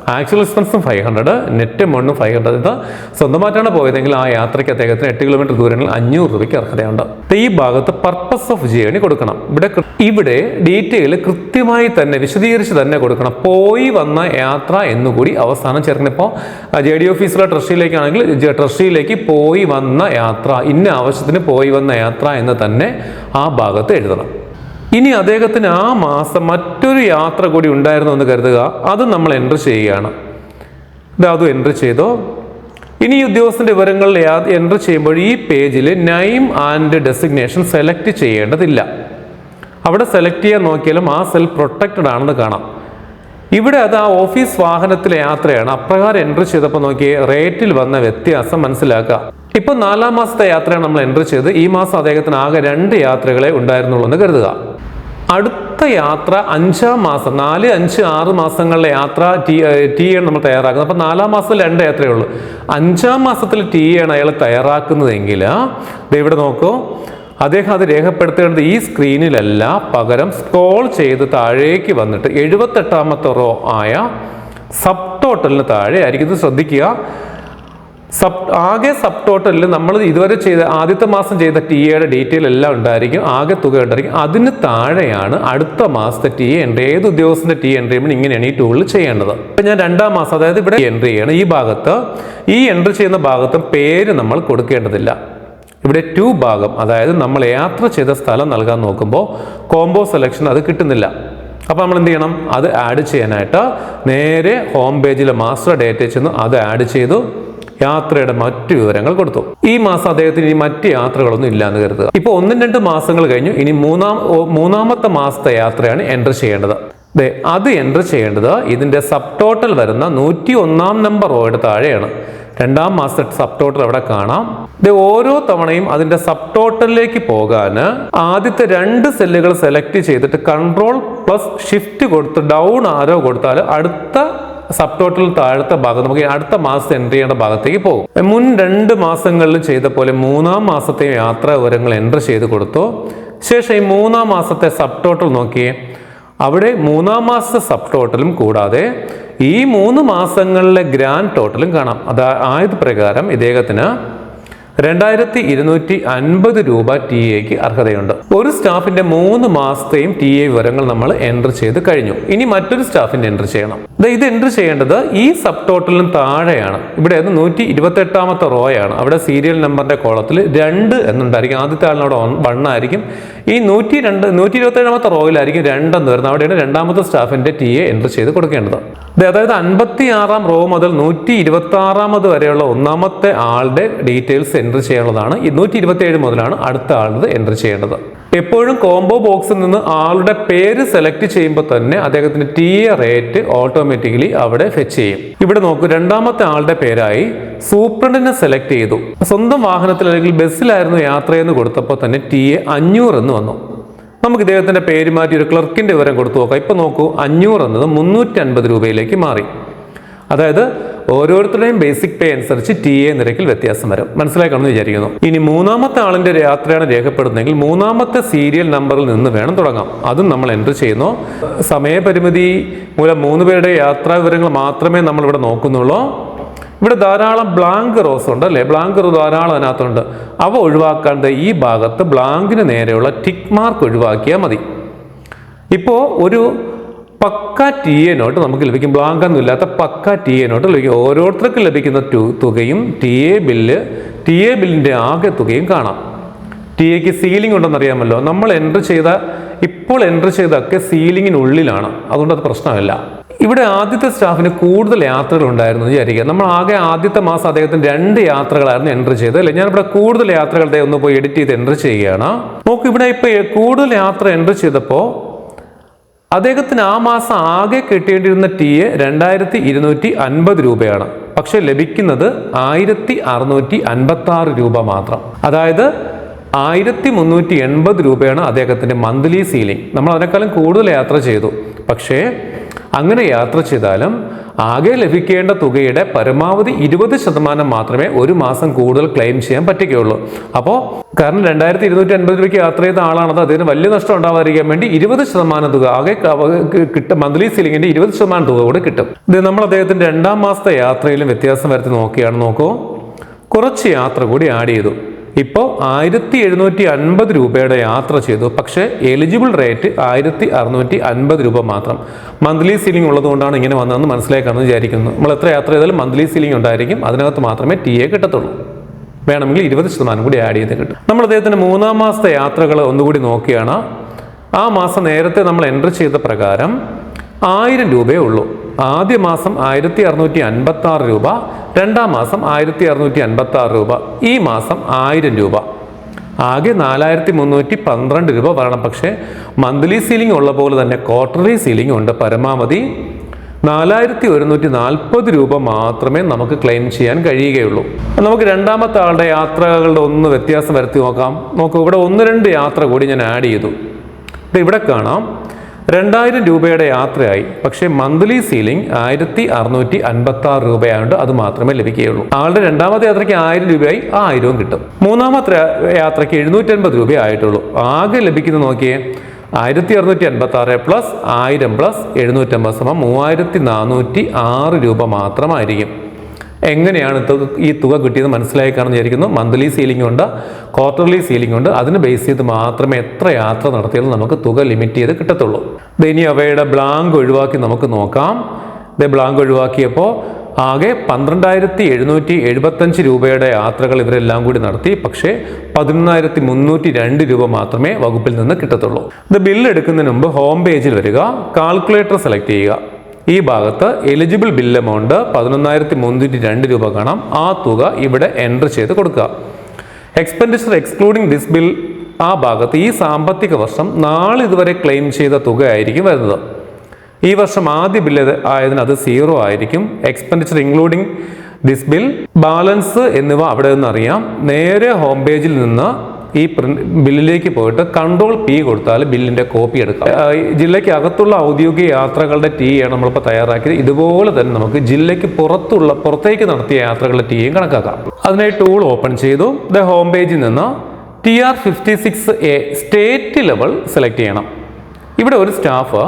ആക്ച്വൽ എക്സ്പെൻസും ഫൈവ് ഹൺഡ്രഡ് നെറ്റ് എമൗണ്ടും ഫൈവ് ഹൺഡ്രഡ് ഇത് സ്വന്തമായിട്ടാണ് പോയതെങ്കിൽ ആ യാത്രയ്ക്ക് അദ്ദേഹത്തിന് എട്ട് കിലോമീറ്റർ ദൂരങ്ങളിൽ അഞ്ഞൂറ് രൂപയ്ക്ക് അർഹതയുണ്ട്. ഈ ഭാഗത്ത് പർപ്പസ് ഓഫ് ജേണി കൊടുക്കണം. ഇവിടെ ഇവിടെ ഡീറ്റെയിൽ കൃത്യമായി തന്നെ വിശദീകരിച്ച് തന്നെ കൊടുക്കണം. പോയി വന്ന യാത്ര എന്നുകൂടി അവസാനം ചേർക്കണം. ഇപ്പോൾ ജെ ഡി ഓഫീസിലെ ട്രസ്റ്റിയിലേക്കാണെങ്കിൽ ട്രഷിയിലേക്ക് പോയി വന്ന യാത്ര ഇന്ന ആവശ്യത്തിന് പോയി വന്ന യാത്ര എന്ന് തന്നെ ആ ഭാഗത്ത് എഴുതണം. ഇനി അദ്ദേഹത്തിന് ആ മാസം മറ്റൊരു യാത്ര കൂടി ഉണ്ടായിരുന്നു എന്ന് കരുതുക. അത് നമ്മൾ എന്റർ ചെയ്യുകയാണ്. ഇത് അതും എൻട്രി ചെയ്തോ. ഇനി ഉദ്യോഗസ്ഥന്റെ വിവരങ്ങൾ എൻട്രി ചെയ്യുമ്പോൾ ഈ പേജിൽ നെയിം ആൻഡ് ഡെസിഗ്നേഷൻ സെലക്ട് ചെയ്യേണ്ടതില്ല. അവിടെ സെലക്ട് ചെയ്യാൻ നോക്കിയാലും ആ സെൽ പ്രൊട്ടക്റ്റഡ് ആണെന്ന് കാണാം. ഇവിടെ അത് ആ ഓഫീസ് വാഹനത്തിലെ യാത്രയാണ്. അപ്രകാരം എൻട്രി ചെയ്തപ്പോൾ നോക്കി റേറ്റിൽ വന്ന വ്യത്യാസം മനസ്സിലാക്കുക. ഇപ്പൊ നാലാം മാസത്തെ യാത്രയാണ് നമ്മൾ എന്റർ ചെയ്ത് ഈ മാസം അദ്ദേഹത്തിന് ആകെ രണ്ട് യാത്രകളെ ഉണ്ടായിരുന്നുള്ളൂ എന്ന് കരുതുക. അടുത്ത യാത്ര അഞ്ചാം മാസം നാല് അഞ്ച് ആറ് മാസങ്ങളിലെ യാത്ര ടി ടി ആണ് നമ്മൾ തയ്യാറാക്കുന്നത്. അപ്പം നാലാം മാസത്തിൽ രണ്ട് യാത്രയേ ഉള്ളൂ. അഞ്ചാം മാസത്തിൽ ടി ആണ് അയാൾ തയ്യാറാക്കുന്നതെങ്കിൽ ഇവിടെ നോക്കൂ. അദ്ദേഹം അത് രേഖപ്പെടുത്തേണ്ടത് ഈ സ്ക്രീനിലല്ല പകരം സ്ക്രോൾ ചെയ്ത് താഴേക്ക് വന്നിട്ട് എഴുപത്തെട്ടാമത്തെ റോ ആയ സബ് ടോട്ടലിന് താഴെ ആയിരിക്കും ഇത് ശ്രദ്ധിക്കുക. സബ് ആകെ സബ് ടോട്ടലിൽ നമ്മൾ ഇതുവരെ ചെയ്ത ആദ്യത്തെ മാസം ചെയ്ത ടി എയുടെ ഡീറ്റെയിൽ എല്ലാം ഉണ്ടായിരിക്കും. ആകെ തുക ഉണ്ടായിരിക്കും. അതിന് താഴെയാണ് അടുത്ത മാസത്തെ ടി എൻട്രി ഏത് ഉദ്യോഗസ്ഥന്റെ ടി എൻട്രി ചെയ്യുമ്പോൾ ഇങ്ങനെയാണ് ഈ ടൂളിൽ ചെയ്യേണ്ടത്. ഇപ്പം ഞാൻ രണ്ടാം മാസം അതായത് ഇവിടെ എൻട്രി ചെയ്യണം ഈ ഭാഗത്ത് ഈ എൻട്രി ചെയ്യുന്ന ഭാഗത്ത് പേര് നമ്മൾ കൊടുക്കേണ്ടതില്ല. ഇവിടെ ടു ഭാഗം അതായത് നമ്മൾ യാത്ര ചെയ്ത സ്ഥലം നൽകാൻ നോക്കുമ്പോൾ കോംബോ സെലക്ഷൻ അത് കിട്ടുന്നില്ല. അപ്പോൾ നമ്മൾ എന്ത് ചെയ്യണം? അത് ആഡ് ചെയ്യാനായിട്ട് നേരെ ഹോം പേജിലെ മാസ്റ്റർ ഡേറ്റ് ചെന്ന് അത് ആഡ് ചെയ്തു. യാത്രയുടെ മറ്റു വിവരങ്ങൾ കൊടുത്തു. ഈ മാസം അദ്ദേഹത്തിന് ഇനി മറ്റ് യാത്രകളൊന്നും ഇല്ല എന്ന് കരുതുക. ഇപ്പോൾ ഒന്നും രണ്ട് മാസങ്ങൾ കഴിഞ്ഞു. ഇനി മൂന്നാം മൂന്നാമത്തെ മാസത്തെ യാത്രയാണ് എന്റർ ചെയ്യേണ്ടത്. ദേ അത് എന്റർ ചെയ്യേണ്ടത് ഇതിന്റെ സബ് ടോട്ടൽ വരുന്ന നൂറ്റി ഒന്നാം നമ്പർ റോയുടെ താഴെയാണ്. രണ്ടാം മാസത്തെ സബ് ടോട്ടൽ അവിടെ കാണാം. ഇത് ഓരോ തവണയും അതിന്റെ സബ് ടോട്ടലിലേക്ക് പോകാൻ ആദ്യത്തെ രണ്ട് സെല്ലുകൾ സെലക്ട് ചെയ്തിട്ട് കൺട്രോൾ പ്ലസ് ഷിഫ്റ്റ് കൊടുത്ത് ഡൗൺ ആരോ കൊടുത്താൽ അടുത്ത സബ് ടോട്ടൽ താഴത്തെ ഭാഗം നമുക്ക് അടുത്ത മാസം എൻട്രി ചെയ്യേണ്ട ഭാഗത്തേക്ക് പോകും. മുൻ രണ്ട് മാസങ്ങളിൽ ചെയ്ത പോലെ മൂന്നാം മാസത്തെ യാത്രാ വിവരങ്ങൾ എൻട്രി ചെയ്ത് കൊടുത്തു. ശേഷം ഈ മൂന്നാം മാസത്തെ സബ് ടോട്ടൽ നോക്കിയേ. അവിടെ മൂന്നാം മാസത്തെ സബ് ടോട്ടലും കൂടാതെ ഈ മൂന്ന് മാസങ്ങളിലെ ഗ്രാൻഡ് ടോട്ടലും കാണാം. അതായത് പ്രകാരം ഇദ്ദേഹത്തിന് രണ്ടായിരത്തി ഇരുന്നൂറ്റി അൻപത് രൂപ ടി എക്ക് അർഹതയുണ്ട്. ഒരു സ്റ്റാഫിന്റെ മൂന്ന് മാസത്തെയും ടി എ വിവരങ്ങൾ നമ്മൾ എൻട്രി ചെയ്ത് കഴിഞ്ഞു. ഇനി മറ്റൊരു സ്റ്റാഫിന്റെ എൻട്രി ചെയ്യണം. ഇത് എൻട്രി ചെയ്യേണ്ടത് ഈ സബ് ടോട്ടലിനും താഴെയാണ്. ഇവിടെ അത് നൂറ്റി ഇരുപത്തി എട്ടാമത്തെ റോയാണ്. അവിടെ സീരിയൽ നമ്പറിന്റെ കോളത്തിൽ രണ്ട് എന്നുണ്ടായിരിക്കും. ആദ്യത്തെ ആളിനോട് വൺ ആയിരിക്കും ഈ നൂറ്റി രണ്ട് നൂറ്റി ഇരുപത്തി ഏഴാമത്തെ റോയിലായിരിക്കും രണ്ടെന്ന് വരുന്നത്. അവിടെയാണ് രണ്ടാമത്തെ സ്റ്റാഫിന്റെ ടി എ എൻട്രി ചെയ്ത് കൊടുക്കേണ്ടത്. അതായത് അൻപത്തി ആറാം റോ മുതൽ നൂറ്റി ഇരുപത്തി ആറാമത് വരെയുള്ള ഒന്നാമത്തെ ആളുടെ ഡീറ്റെയിൽസ് എൻട്രി ചെയ്യാനുള്ളതാണ് ഈ നൂറ്റി ഇരുപത്തി ഏഴ് മുതലാണ് അടുത്ത ആളുടെ എന്റർ ചെയ്യേണ്ടത്. എപ്പോഴും കോംബോ ബോക്സിൽ നിന്ന് ആളുടെ പേര് സെലക്ട് ചെയ്യുമ്പോൾ തന്നെ അദ്ദേഹത്തിന്റെ ടി എ റേറ്റ് ഓട്ടോമാറ്റിക്കലി അവിടെ ഫെച്ച് ചെയ്യും. ഇവിടെ നോക്കൂ രണ്ടാമത്തെ ആളുടെ പേരായി സൂപ്രണ്ടിനെ സെലക്ട് ചെയ്തു. സ്വന്തം വാഹനത്തിൽ അല്ലെങ്കിൽ ബസ്സിലായിരുന്നു യാത്രയെന്ന് കൊടുത്തപ്പോൾ തന്നെ ടി എ അഞ്ഞൂറ് എന്ന് വന്നു. നമുക്ക് ഇദ്ദേഹത്തിന്റെ പേര് മാറ്റി ഒരു ക്ലർക്കിന്റെ വിവരം കൊടുത്തു നോക്കാം. ഇപ്പോൾ നോക്കൂ അഞ്ഞൂറ് എന്നത് മുന്നൂറ്റി അൻപത് രൂപയിലേക്ക് മാറി. അതായത് ഓരോരുത്തരുടെയും ബേസിക് പേ അനുസരിച്ച് ടി എ നിരക്കിൽ വ്യത്യാസം വരും. മനസ്സിലാക്കണമെന്ന് വിചാരിക്കുന്നു. ഇനി മൂന്നാമത്തെ ആളിന്റെ യാത്രയാണ് രേഖപ്പെടുന്നതെങ്കിൽ മൂന്നാമത്തെ സീരിയൽ നമ്പറിൽ നിന്ന് വേണം തുടങ്ങാം. അതും നമ്മൾ എന്റർ ചെയ്യുന്നു. സമയപരിമിതി മൂലം മൂന്ന് പേരുടെ യാത്രാ വിവരങ്ങൾ മാത്രമേ നമ്മൾ ഇവിടെ നോക്കുന്നുള്ളൂ. ഇവിടെ ധാരാളം ബ്ലാങ്ക് റോസ് ഉണ്ട് അല്ലേ? ബ്ലാങ്ക് റോ ധാരാളം അതിനകത്തുണ്ട്. അവ ഒഴിവാക്കാണ്ട് ഈ ഭാഗത്ത് ബ്ലാങ്കിന് നേരെയുള്ള ടിക്ക് മാർക്ക് ഒഴിവാക്കിയാൽ മതി. ഇപ്പോൾ ഒരു പക്ക ടി എ നോട്ട് നമുക്ക് ലഭിക്കും. ബ്ലാങ്കൊന്നും ഇല്ലാത്ത പക്ക ടി എ നോട്ട് ലഭിക്കും. ഓരോരുത്തർക്കും ലഭിക്കുന്ന തുകയും T A bill T A ബില്ലിന്റെ ആകെ തുകയും കാണാം. ടി എക്ക് സീലിംഗ് ഉണ്ടെന്ന് അറിയാമല്ലോ. നമ്മൾ എന്റർ ചെയ്ത ഇപ്പോൾ എന്റർ ചെയ്തൊക്കെ സീലിങ്ങിനുള്ളിലാണ് അതുകൊണ്ട് അത് പ്രശ്നമല്ല. ഇവിടെ ആദ്യത്തെ സ്റ്റാഫിന് കൂടുതൽ യാത്രകൾ ഉണ്ടായിരുന്നു വിചാരിക്കുക. നമ്മൾ ആകെ ആദ്യത്തെ മാസം അദ്ദേഹത്തിന് രണ്ട് യാത്രകളായിരുന്നു എന്റർ ചെയ്തത് അല്ലേ? ഞാനിവിടെ കൂടുതൽ യാത്രകളുടെ ഒന്ന് പോയി എഡിറ്റ് ചെയ്ത് എന്റർ ചെയ്യുകയാണ്. നോക്ക് ഇവിടെ ഇപ്പോൾ കൂടുതൽ യാത്ര എന്റർ ചെയ്തപ്പോൾ അദ്ദേഹത്തിന് ആ മാസം ആകെ കിട്ടേണ്ടിയിരുന്ന ടി എ രണ്ടായിരത്തി ഇരുന്നൂറ്റി അൻപത് രൂപയാണ്. പക്ഷെ ലഭിക്കുന്നത് ആയിരത്തി അറുന്നൂറ്റി അൻപത്തി ആറ് രൂപ മാത്രം. അതായത് ആയിരത്തി മുന്നൂറ്റി എൺപത് രൂപയാണ് അദ്ദേഹത്തിന്റെ മന്ത്ലി സീലിംഗ് നമ്മൾ അതിനേക്കാളും കൂടുതൽ യാത്ര ചെയ്തു. പക്ഷേ അങ്ങനെ യാത്ര ചെയ്താലും ആകെ ലഭിക്കേണ്ട തുകയുടെ പരമാവധി ഇരുപത് ശതമാനം മാത്രമേ ഒരു മാസം കൂടുതൽ ക്ലെയിം ചെയ്യാൻ പറ്റുകയുള്ളൂ. അപ്പോൾ കാരണം രണ്ടായിരത്തി ഇരുന്നൂറ്റി അൻപത് രൂപയ്ക്ക് യാത്ര ചെയ്ത ആളാണത് അതിന് വലിയ നഷ്ടം ഉണ്ടാവാതിരിക്കാൻ വേണ്ടി ഇരുപത് ശതമാനം തുക ആകെ കിട്ടും. മന്ത്ലി സീലിംഗിന്റെ ഇരുപത് ശതമാനം തുക കൂടെ കിട്ടും. ഇത് നമ്മൾ അദ്ദേഹത്തിന്റെ രണ്ടാം മാസത്തെ യാത്രയിലും വ്യത്യാസം വരുത്തി നോക്കിയാണ് നോക്കൂ. കുറച്ച് യാത്ര കൂടി ആഡ് ചെയ്തു. ഇപ്പോൾ ആയിരത്തി എഴുന്നൂറ്റി അൻപത് രൂപയുടെ യാത്ര ചെയ്തു. പക്ഷേ എലിജിബിൾ റേറ്റ് ആയിരത്തി അറുന്നൂറ്റി അൻപത് രൂപ മാത്രം. മന്ത്ലി സീലിംഗ് ഉള്ളതുകൊണ്ടാണ് ഇങ്ങനെ വന്നതെന്ന് മനസ്സിലാക്കാമെന്ന് വിചാരിക്കുന്നു. നമ്മൾ എത്ര യാത്ര ചെയ്താലും മന്ത്ലി സീലിംഗ് ഉണ്ടായിരിക്കും. അതിനകത്ത് മാത്രമേ ടി എ കിട്ടത്തുള്ളൂ. വേണമെങ്കിൽ ഇരുപത് ശതമാനം കൂടി ആഡ് ചെയ്ത് കിട്ടും. നമ്മൾ അദ്ദേഹത്തിന്റെ മൂന്നാം മാസത്തെ യാത്രകൾ ഒന്നുകൂടി നോക്കിയാണ് ആ മാസം നേരത്തെ നമ്മൾ എൻട്രി ചെയ്ത പ്രകാരം ആയിരം രൂപയേ ഉള്ളൂ. ആദ്യ മാസം ആയിരത്തി അറുന്നൂറ്റി അൻപത്തി ആറ് രൂപ രണ്ടാം മാസം ആയിരത്തി അറുന്നൂറ്റി അൻപത്തി ആറ് രൂപ ഈ മാസം ആയിരം രൂപ. ആകെ നാലായിരത്തി മുന്നൂറ്റി പന്ത്രണ്ട് രൂപ വരണം. പക്ഷേ മന്ത്ലി സീലിംഗ് ഉള്ള പോലെ തന്നെ ക്വാർട്ടർലി സീലിംഗ് ഉണ്ട് പരമാവധി. നാലായിരത്തി ഒരുന്നൂറ്റി നാൽപ്പത് രൂപ മാത്രമേ നമുക്ക് ക്ലെയിം ചെയ്യാൻ കഴിയുകയുള്ളൂ. നമുക്ക് രണ്ടാമത്തെ ആളുടെ യാത്രകളുടെ ഒന്ന് വ്യത്യാസം വരുത്തി നോക്കാം. നോക്കൂ ഇവിടെ ഒന്ന് രണ്ട് യാത്ര കൂടി ഞാൻ ആഡ് ചെയ്തു. ഇവിടെ കാണാം. രണ്ടായിരം രൂപയുടെ യാത്രയായി. പക്ഷേ മന്ത്ലി സീലിംഗ് ആയിരത്തി അറുന്നൂറ്റി അൻപത്തി ആറ് രൂപയായതുകൊണ്ട് അത് മാത്രമേ ലഭിക്കുകയുള്ളൂ. ആളുടെ രണ്ടാമത്തെ യാത്രയ്ക്ക് ആയിരം രൂപയായി ആയിരവും കിട്ടും. മൂന്നാമത്തെ യാത്രയ്ക്ക് എഴുന്നൂറ്റി അൻപത് രൂപ ആയിട്ടുള്ളൂ. ആകെ ലഭിക്കുന്നത് നോക്കിയേ ആയിരത്തി അറുന്നൂറ്റി അൻപത്തി ആറ് പ്ലസ് ആയിരം പ്ലസ് എഴുന്നൂറ്റമ്പത് സമം മൂവായിരത്തി നാനൂറ്റി ആറ് രൂപ മാത്രമായിരിക്കും. എങ്ങനെയാണ് ഈ തുക കിട്ടിയത് മനസ്സിലായി കാണുന്ന വിചാരിക്കുന്നു. മന്ത്ലി സീലിംഗ് ഉണ്ട് ക്വാർട്ടർലി സീലിംഗ് ഉണ്ട്. അതിന് ബേസ് ചെയ്ത് മാത്രമേ എത്ര യാത്ര നടത്തിയാലും നമുക്ക് തുക ലിമിറ്റ് ചെയ്ത് കിട്ടത്തുള്ളൂ. ഇനി അവയുടെ ബ്ലാങ്ക് ഒഴിവാക്കി നമുക്ക് നോക്കാം. ഇത് ബ്ലാങ്ക് ഒഴിവാക്കിയപ്പോൾ ആകെ പന്ത്രണ്ടായിരത്തി എഴുന്നൂറ്റി എഴുപത്തഞ്ച് രൂപയുടെ യാത്രകൾ ഇവരെല്ലാം കൂടി നടത്തി. പക്ഷേ പതിനൊന്നായിരത്തി മുന്നൂറ്റി രണ്ട് രൂപ മാത്രമേ വകുപ്പിൽ നിന്ന് കിട്ടത്തുള്ളൂ. ഇത് ബില്ല് എടുക്കുന്നതിന് മുമ്പ് ഹോം പേജിൽ വരിക. കാൽക്കുലേറ്റർ സെലക്ട് ചെയ്യുക. ഈ ഭാഗത്ത് എലിജിബിൾ ബിൽ എമൗണ്ട് പതിനൊന്നായിരത്തി മുന്നൂറ്റി രണ്ട് രൂപ കാണാം. ആ തുക ഇവിടെ എന്റർ ചെയ്ത് കൊടുക്കുക. എക്സ്പെൻഡിച്ചർ എക്സ്ക്ലൂഡിംഗ് ദിസ് ബിൽ ആ ഭാഗത്ത് ഈ സാമ്പത്തിക വർഷം നാളിതുവരെ ക്ലെയിം ചെയ്ത തുക ആയിരിക്കും വരുന്നത്. ഈ വർഷം ആദ്യ ബില്ല് ആയതിന് അത് സീറോ ആയിരിക്കും. Expenditure including this bill balance എന്നിവ അവിടെ നിന്ന് അറിയാം. നേരെ ഹോം പേജിൽ നിന്ന് ഈ ബില്ലിലേക്ക് പോയിട്ട് കൺട്രോൾ പി കൊടുത്താൽ ബില്ലിന്റെ കോപ്പി എടുക്കാം. ജില്ലയ്ക്ക് അകത്തുള്ള ഔദ്യോഗിക യാത്രകളുടെ ടീയാണ് നമ്മളിപ്പോൾ തയ്യാറാക്കിയത്. ഇതുപോലെ തന്നെ നമുക്ക് ജില്ലയ്ക്ക് പുറത്തുള്ള പുറത്തേക്ക് നടത്തിയ യാത്രകളുടെ ടീയും കണക്കാക്കാം. അതിനായി ടൂൾ ഓപ്പൺ ചെയ്തു. ദ ഹോം പേജിൽ നിന്ന് T R fifty six A state level select ചെയ്യണം. ഇവിടെ ഒരു സ്റ്റാഫ്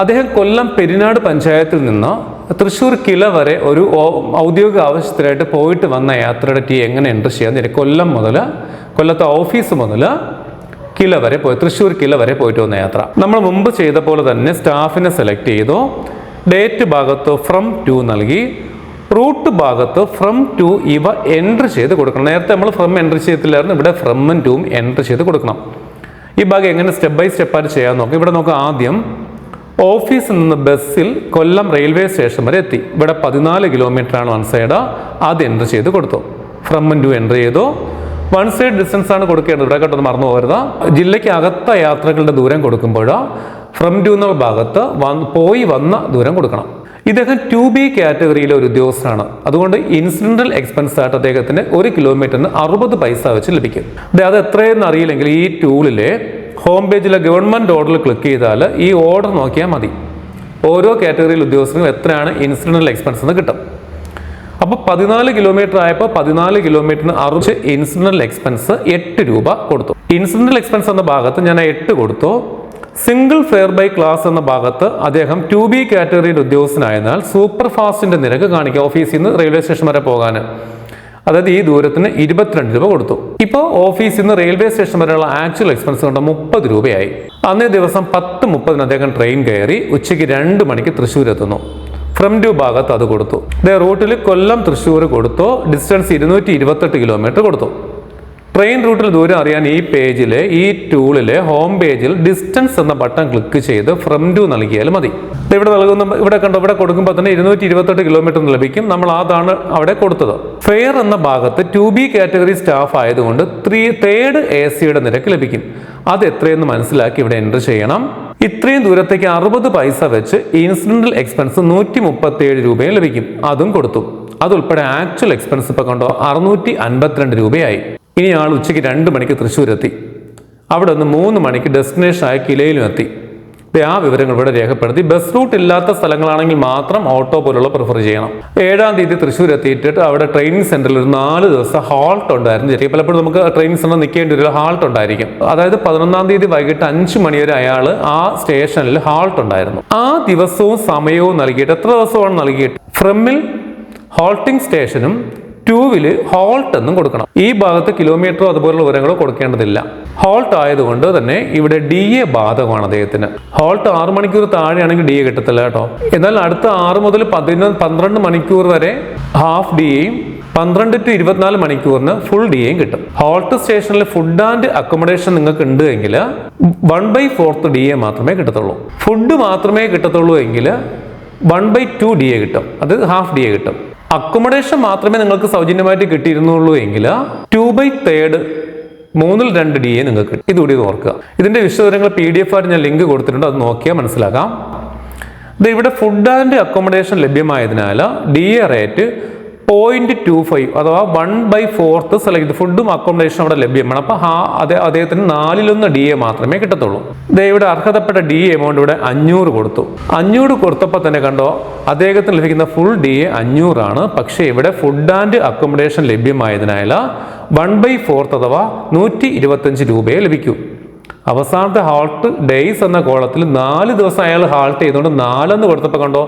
അദ്ദേഹം കൊല്ലം പെരിനാട് പഞ്ചായത്തിൽ നിന്ന് തൃശ്ശൂർ കില വരെ ഒരു ഔദ്യോഗിക ആവശ്യത്തിനായിട്ട് പോയിട്ട് വന്ന യാത്രയുടെ ടീ എങ്ങനെ എന്റർ ചെയ്യാൻ നേരം കൊല്ലം മുതൽ കൊല്ലത്തെ ഓഫീസ് മുതൽ കില വരെ പോയി തൃശ്ശൂർ കില വരെ പോയിട്ട് വന്ന യാത്ര. നമ്മൾ മുമ്പ് ചെയ്ത പോലെ തന്നെ സ്റ്റാഫിനെ സെലക്ട് ചെയ്തു. ഡേറ്റ് ഭാഗത്ത് ഫ്രം ടു നൽകി. റൂട്ട് ഭാഗത്ത് ഫ്രം ടു ഇവ എൻട്രി ചെയ്ത് കൊടുക്കണം. നേരത്തെ നമ്മൾ ഫ്രം എൻട്രി ചെയ്തില്ലായിരുന്നു ഇവിടെ ഫ്രമ്മും ടൂവും എൻട്രി ചെയ്ത് കൊടുക്കണം. ഈ ഭാഗം എങ്ങനെ സ്റ്റെപ്പ് ബൈ സ്റ്റെപ്പായിട്ട് ചെയ്യാൻ നോക്കാം. ഇവിടെ നോക്കാം ആദ്യം ഓഫീസിൽ നിന്ന് ബസ്സിൽ കൊല്ലം റെയിൽവേ സ്റ്റേഷൻ വരെ എത്തി. ഇവിടെ പതിനാല് ആണ് വൺ സൈഡ്. അത് എന്റർ ചെയ്ത് കൊടുത്തു. ഫ്രം ടു എന്റർ ചെയ്തു. വൺ സൈഡ് ഡിസ്റ്റൻസ് ആണ് കൊടുക്കേണ്ടത്. ഇവിടെ കേട്ടത് മറന്നു പോകരുത്. ജില്ലയ്ക്ക് അകത്ത യാത്രകളുടെ ദൂരം കൊടുക്കുമ്പോൾ ഫ്രം ടു എന്നുള്ള ഭാഗത്ത് പോയി വന്ന ദൂരം കൊടുക്കണം. ഇദ്ദേഹം ടു ബി കാറ്റഗറിയിലെ ഒരു ഉദ്യോഗസ്ഥനാണ്. അതുകൊണ്ട് ഇൻസിഡന്റൽ എക്സ്പെൻസ് ആയിട്ട് അദ്ദേഹത്തിന് ഒരു കിലോമീറ്ററിന് അറുപത് പൈസ വെച്ച് ലഭിക്കും. അത് എത്രയെന്ന് അറിയില്ലെങ്കിൽ ഈ ടൂളിലെ ഹോം പേജിലെ ഗവൺമെന്റ് ഓർഡറിൽ ക്ലിക്ക് ചെയ്താൽ ഈ ഓർഡർ നോക്കിയാൽ മതി. ഓരോ കാറ്റഗറിയിൽ ഉദ്യോഗസ്ഥർക്കും എത്രയാണ് ഇൻസിഡന്റൽ എക്സ്പെൻസ് എന്ന് കിട്ടും. അപ്പോൾ പതിനാല് കിലോമീറ്റർ ആയപ്പോൾ പതിനാല് കിലോമീറ്ററിന് അറുപത് ഇൻസിഡന്റൽ എക്സ്പെൻസ് എട്ട് രൂപ കൊടുത്തു. ഇൻസിഡന്റൽ എക്സ്പെൻസ് എന്ന ഭാഗത്ത് ഞാൻ എട്ട് കൊടുത്തു. സിംഗിൾ ഫെയർ ബൈ ക്ലാസ് എന്ന ഭാഗത്ത് അദ്ദേഹം ടു ബി കാറ്റഗറിയുടെ ഉദ്യോഗസ്ഥനായതിനാൽ സൂപ്പർ ഫാസ്റ്റിന്റെ നിരക്ക് കാണിക്കുക ഓഫീസിൽ നിന്ന് റെയിൽവേ സ്റ്റേഷൻ വരെ പോകാൻ. അതായത് ഈ ദൂരത്തിന് ഇരുപത്തിരണ്ട് രൂപ കൊടുത്തു. ഇപ്പോൾ ഓഫീസിൽ നിന്ന് റെയിൽവേ സ്റ്റേഷൻ വരെയുള്ള ആക്ച്വൽ എക്സ്പെൻസ് കൊണ്ട്? മുപ്പത് രൂപയായി. അന്നേ ദിവസം പത്ത് മുപ്പതിന് അദ്ദേഹം ട്രെയിൻ കയറി ഉച്ചയ്ക്ക് രണ്ട് മണിക്ക് തൃശ്ശൂർ എത്തുന്നു ഫ്രം ടു ഭാഗത്ത് അത് കൊടുത്തു. റൂട്ടിൽ കൊല്ലം തൃശ്ശൂർ കൊടുത്തു. ഡിസ്റ്റൻസ് ഇരുന്നൂറ്റി ഇരുപത്തെട്ട് കിലോമീറ്റർ കൊടുത്തു. ട്രെയിൻ റൂട്ടിൽ ദൂരം അറിയാൻ ഈ പേജിലെ ഈ ടൂളിലെ ഹോം പേജിൽ ഡിസ്റ്റൻസ് എന്ന ബട്ടൺ ക്ലിക്ക് ചെയ്ത് ഫ്രം ടു നൽകിയാൽ മതി. ഇവിടെ നൽകുന്ന ഇവിടെ കണ്ടോ ഇവിടെ കൊടുക്കുമ്പോൾ തന്നെ ഇരുന്നൂറ്റി ഇരുപത്തെട്ട് കിലോമീറ്റർ ലഭിക്കും. നമ്മൾ അതാണ് അവിടെ കൊടുത്തത്. ഫെയർ എന്ന ഭാഗത്ത് ടു ബി കാറ്റഗറി സ്റ്റാഫ് ആയതുകൊണ്ട് ത്രീ തേർഡ് എ സിയുടെ നിരക്ക് ലഭിക്കും. അത് എത്രയെന്ന് മനസ്സിലാക്കി ഇവിടെ എന്റർ ചെയ്യണം. ഇത്രയും ദൂരത്തേക്ക് അറുപത് പൈസ വെച്ച് ഇൻസിഡന്റൽ എക്സ്പെൻസ് നൂറ്റി മുപ്പത്തി ഏഴ് രൂപയും ലഭിക്കും. അതും കൊടുത്തു. അതുൾപ്പെടെ ആക്ച്വൽ എക്സ്പെൻസ് ഇപ്പോൾ കണ്ടോ അറുന്നൂറ്റി അൻപത്തിരണ്ട് രൂപയായി. ഇനി ആൾ ഉച്ചയ്ക്ക് രണ്ട് മണിക്ക് തൃശ്ശൂരെത്തി. അവിടെ നിന്ന് മൂന്ന് മണിക്ക് ഡെസ്റ്റിനേഷനായ കിലയിലും എത്തി. അപ്പോൾ ആ വിവരങ്ങൾ ഇവിടെ രേഖപ്പെടുത്തി. ബസ് റൂട്ട് ഇല്ലാത്ത സ്ഥലങ്ങളാണെങ്കിൽ മാത്രം ഓട്ടോ പോലുള്ള പ്രിഫർ ചെയ്യണം. ഏഴാം തീയതി തൃശ്ശൂർ എത്തിയിട്ട് അവിടെ ട്രെയിനിങ് സെന്ററിൽ ഒരു നാല് ദിവസം ഹാൾട്ട് ഉണ്ടായിരുന്നു. ശരി പലപ്പോഴും നമുക്ക് ട്രെയിനിങ് സെന്റർ നിൽക്കേണ്ടി ഒരു ഹാൾട്ട് ഉണ്ടായിരിക്കും. അതായത് പതിനൊന്നാം തീയതി വൈകിട്ട് അഞ്ച് മണി വരെ അയാൾ ആ സ്റ്റേഷനിൽ ഹാൾട്ട് ഉണ്ടായിരുന്നു. ആ ദിവസവും സമയവും നൽകിയിട്ട് എത്ര ദിവസമാണ് നൽകിയിട്ട്? ഫ്രമ്മിൽ ഹോൾട്ടിംഗ് സ്റ്റേഷനും ടൂവിൽ ഹോൾട്ട് എന്നും കൊടുക്കണം. ഈ ഭാഗത്ത് കിലോമീറ്ററോ അതുപോലുള്ള വിവരങ്ങളോ കൊടുക്കേണ്ടതില്ല. ഹോൾട്ട് ആയതുകൊണ്ട് തന്നെ ഇവിടെ ഡി എ ബാധകമാണ് അദ്ദേഹത്തിന്. ഹോൾട്ട് ആറ് മണിക്കൂർ താഴെയാണെങ്കിൽ ഡി എ കിട്ടത്തില്ല കേട്ടോ. എന്നാൽ അടുത്ത ആറ് മുതൽ പതിനൊന്ന് പന്ത്രണ്ട് മണിക്കൂർ വരെ ഹാഫ് ഡി എയും പന്ത്രണ്ട് ടു ഇരുപത്തിനാല് മണിക്കൂറിന് ഫുൾ ഡി എയും കിട്ടും. ഹോൾട്ട് സ്റ്റേഷനിൽ ഫുഡ് ആൻഡ് അക്കോമഡേഷൻ നിങ്ങൾക്ക് ഉണ്ട് എങ്കിൽ one by fourth D A മാത്രമേ കിട്ടത്തുള്ളൂ. ഫുഡ് മാത്രമേ കിട്ടത്തുള്ളൂ എങ്കിൽ one by two D A കിട്ടും. അത് ഹാഫ് ഡി എ കിട്ടും. അക്കോമഡേഷൻ മാത്രമേ നിങ്ങൾക്ക് സൗജന്യമായിട്ട് കിട്ടിയിരുന്നുള്ളൂ എങ്കിൽ ടു ബൈ തേർഡ് മൂന്നിൽ രണ്ട് ഡി എ നിങ്ങൾക്ക് ഇതുകൂടി ഓർക്കുക. ഇതിന്റെ വിശദവിവരങ്ങൾ പി ഡി എഫ് ആയിട്ട് ഞാൻ ലിങ്ക് കൊടുത്തിട്ടുണ്ട്. അത് നോക്കിയാൽ മനസ്സിലാക്കാം. ഇത് ഇവിടെ food and accommodation ലഭ്യമായതിനാൽ D A rate point two five അഥവാ വൺ ബൈ ഫോർത്ത് സെലക്ട് ഫുഡും അക്കോമഡേഷനും അവിടെ ലഭ്യമാണ്. അപ്പോൾ ആ അതേ അദ്ദേഹത്തിന് നാലിലൊന്ന് ഡി എ മാത്രമേ കിട്ടത്തുള്ളൂ. ദേ ഇവിടെ അർഹതപ്പെട്ട ഡി എമൗണ്ട് ഇവിടെ അഞ്ഞൂറ് കൊടുത്തു. അഞ്ഞൂറ് കൊടുത്തപ്പോൾ തന്നെ കണ്ടോ അദ്ദേഹത്തിന് ലഭിക്കുന്ന ഫുൾ ഡി എ അഞ്ഞൂറാണ്. പക്ഷേ ഇവിടെ ഫുഡ് ആൻഡ് അക്കോമഡേഷൻ ലഭ്യമായതിനാൽ വൺ ബൈ ഫോർത്ത് അഥവാ നൂറ്റി ഇരുപത്തഞ്ച് രൂപയെ ലഭിക്കൂ. അവസാനത്തെ ഹാൾട്ട് ഡേയ്സ് എന്ന കോളത്തിൽ നാല് ദിവസം അയാൾ ഹാൾട്ട് ചെയ്തുകൊണ്ട് നാലെന്ന് കൊടുത്തപ്പോൾ കണ്ടോ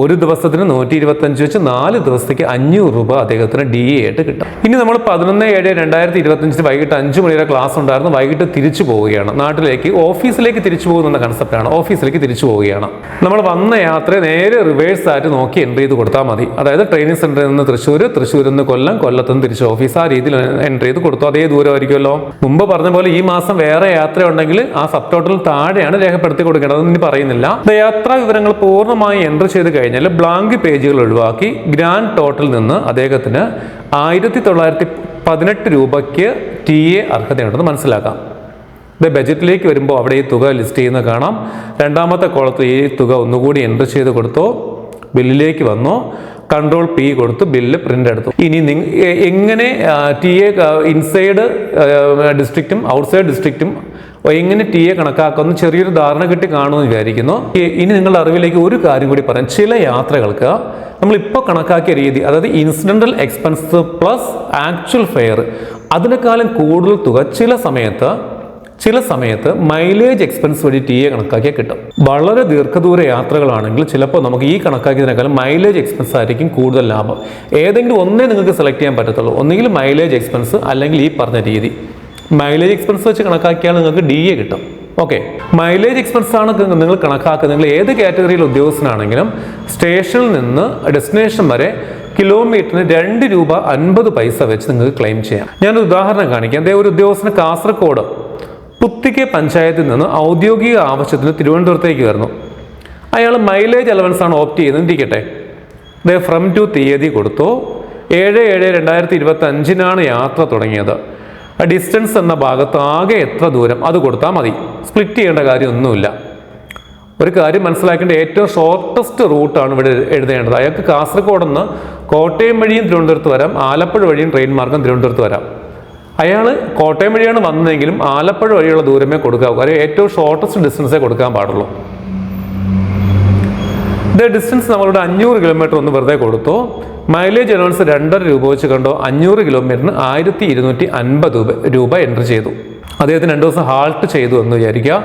ഒരു ദിവസത്തിന് നൂറ്റി ഇരുപത്തഞ്ച് വെച്ച് നാല് ദിവസത്തേക്ക് അഞ്ഞൂറ് രൂപ അദ്ദേഹത്തിന് ഡി എ ആയിട്ട് കിട്ടും. ഇനി നമ്മൾ പതിനൊന്ന് ഏഴ് രണ്ടായിരത്തി ഇരുപത്തഞ്ചിന് വൈകിട്ട് അഞ്ച് മണിവരെ ക്ലാസ് ഉണ്ടായിരുന്നു വൈകിട്ട് തിരിച്ചു പോവുകയാണ്. നാട്ടിലേക്ക് ഓഫീസിലേക്ക് തിരിച്ചു പോകുന്ന കൺസെപ്റ്റാണ് ഓഫീസിലേക്ക് തിരിച്ചു പോവുകയാണ്. നമ്മൾ വന്ന യാത്ര നേരെ റിവേഴ്സ് ആയിട്ട് നോക്കി എൻട്രി ചെയ്ത് കൊടുത്താൽ മതി. അതായത് ട്രെയിനിങ് സെന്ററിൽ നിന്ന് തൃശ്ശൂർ തൃശ്ശൂരിൽ നിന്ന് കൊല്ലം കൊല്ലത്തുനിന്ന് തിരിച്ച് ഓഫീസ്. ആ രീതിയിൽ എൻട്രി ചെയ്ത് കൊടുത്തു. അതേ ദൂരമായിരിക്കുമല്ലോ. മുമ്പ് പറഞ്ഞ പോലെ ഈ മാസം വേറെ യാത്ര ഉണ്ടെങ്കിൽ ആ സബ് ടോട്ടൽ താഴെയാണ് രേഖപ്പെടുത്തി കൊടുക്കേണ്ടത് ഇനി പറയുന്നില്ല. യാത്രാ വിവരങ്ങൾ പൂർണമായി എന്റർ ചെയ്ത് കഴിഞ്ഞാൽ ബ്ലാങ്ക് പേജുകൾ ഒഴിവാക്കി ഗ്രാൻഡ് ടോട്ടൽ നിന്ന് അദ്ദേഹത്തിന് ആയിരത്തി തൊള്ളായിരത്തി പതിനെട്ട് രൂപയ്ക്ക് ടി എ അർഹതയുണ്ടെന്ന് മനസ്സിലാക്കാം. ഇത് ബജറ്റിലേക്ക് വരുമ്പോൾ അവിടെ ഈ തുക ലിസ്റ്റ് ചെയ്യുന്ന കാണാം. രണ്ടാമത്തെ കോളത്തിൽ ഈ തുക ഒന്നുകൂടി എന്റർ ചെയ്ത് കൊടുത്തോ ബില്ലിലേക്ക് വന്നു കൺട്രോൾ പി കൊടുത്ത് ബില്ല് പ്രിന്റ് എടുത്തു. ഇനി എങ്ങനെ ടി എ ഇൻസൈഡ് ഡിസ്ട്രിക്റ്റും ഔട്ട്സൈഡ് ഡിസ്ട്രിക്റ്റും എങ്ങനെ ടി എ കണക്കാക്കുന്ന ചെറിയൊരു ധാരണ കിട്ടി കാണുമെന്ന് വിചാരിക്കുന്നു. ഇനി നിങ്ങളുടെ അറിവിലേക്ക് ഒരു കാര്യം കൂടി പറയാം. ചില യാത്രകൾക്ക് നമ്മളിപ്പോൾ കണക്കാക്കിയ രീതി അതായത് incidental expense plus actual fare അതിനേക്കാളും കൂടുതൽ തുക ചില സമയത്ത് ചില സമയത്ത് മൈലേജ് എക്സ്പെൻസ് വഴി ടി എ കണക്കാക്കിയാൽ കിട്ടും. വളരെ ദീർഘദൂര യാത്രകളാണെങ്കിൽ ചിലപ്പോൾ നമുക്ക് ഈ കണക്കാക്കിയതിനേക്കാളും മൈലേജ് എക്സ്പെൻസ് ആയിരിക്കും കൂടുതൽ ലാഭം. ഏതെങ്കിലും ഒന്നേ നിങ്ങൾക്ക് സെലക്ട് ചെയ്യാൻ പറ്റത്തുള്ളൂ. ഒന്നെങ്കിൽ മൈലേജ് എക്സ്പെൻസ് അല്ലെങ്കിൽ ഈ പറഞ്ഞ രീതി. മൈലേജ് എക്സ്പെൻസ് വെച്ച് കണക്കാക്കിയാൽ നിങ്ങൾക്ക് ഡി എ കിട്ടും. ഓക്കെ മൈലേജ് എക്സ്പെൻസ് ആണ് നിങ്ങൾ കണക്കാക്കുക നിങ്ങൾ ഏത് കാറ്റഗറിയിൽ ഉദ്യോഗസ്ഥനാണെങ്കിലും സ്റ്റേഷനിൽ നിന്ന് ഡെസ്റ്റിനേഷൻ വരെ കിലോമീറ്ററിന് രണ്ട് രൂപ അൻപത് പൈസ വെച്ച് നിങ്ങൾക്ക് ക്ലെയിം ചെയ്യാം. ഞാനൊരു ഉദാഹരണം കാണിക്കാം. അതേ ഒരു ഉദ്യോഗസ്ഥന് കാസർഗോഡ് പുത്തിക്കെ പഞ്ചായത്തിൽ നിന്ന് ഔദ്യോഗിക ആവശ്യത്തിന് തിരുവനന്തപുരത്തേക്ക് വരുന്നു. അയാൾ മൈലേജ് അലവൻസ് ആണ് ഓപ്റ്റ് ചെയ്തിരിക്കട്ടെ. ദേ ഫ്രം ടു തീയതി കൊടുത്തു. ഏഴ് ഏഴ് രണ്ടായിരത്തി ഇരുപത്തി അഞ്ചിനാണ് യാത്ര തുടങ്ങിയത്. ഡിസ്റ്റൻസ് എന്ന ഭാഗത്ത് ആകെ എത്ര ദൂരം അത് കൊടുത്താൽ മതി. സ്പ്ലിറ്റ് ചെയ്യേണ്ട കാര്യമൊന്നുമില്ല. ഒരു കാര്യം മനസ്സിലാക്കേണ്ട ഏറ്റവും ഷോർട്ടസ്റ്റ് റൂട്ടാണ് ഇവിടെ എഴുതേണ്ടത്. അയാൾക്ക് കാസർഗോഡ് നിന്ന് കോട്ടയം വഴിയും തിരുവനന്തപുരത്ത് വരാം. ആലപ്പുഴ വഴിയും ട്രെയിൻ മാർഗം തിരുവനന്തപുരത്ത് വരാം. അയാൾ കോട്ടയം വഴിയാണ് വന്നതെങ്കിലും ആലപ്പുഴ വഴിയുള്ള ദൂരമേ കൊടുക്കാവൂ. കാര്യം ഏറ്റവും ഷോർട്ടസ്റ്റ് ഡിസ്റ്റൻസേ കൊടുക്കാൻ പാടുള്ളൂ. ഇത് ഡിസ്റ്റൻസ് നമ്മളുടെ അഞ്ഞൂറ് കിലോമീറ്റർ ഒന്ന് വെറുതെ കൊടുത്തു. മൈലേജ് അലവൻസ് രണ്ടര രൂപ വെച്ച് കണ്ടോ അഞ്ഞൂറ് കിലോമീറ്ററിന് ആയിരത്തി ഇരുന്നൂറ്റി അൻപത് രൂപ എന്റർ ചെയ്തു. അദ്ദേഹത്തിന് രണ്ട് ദിവസം ഹാൾട്ട് ചെയ്തു എന്ന് വിചാരിക്കുക.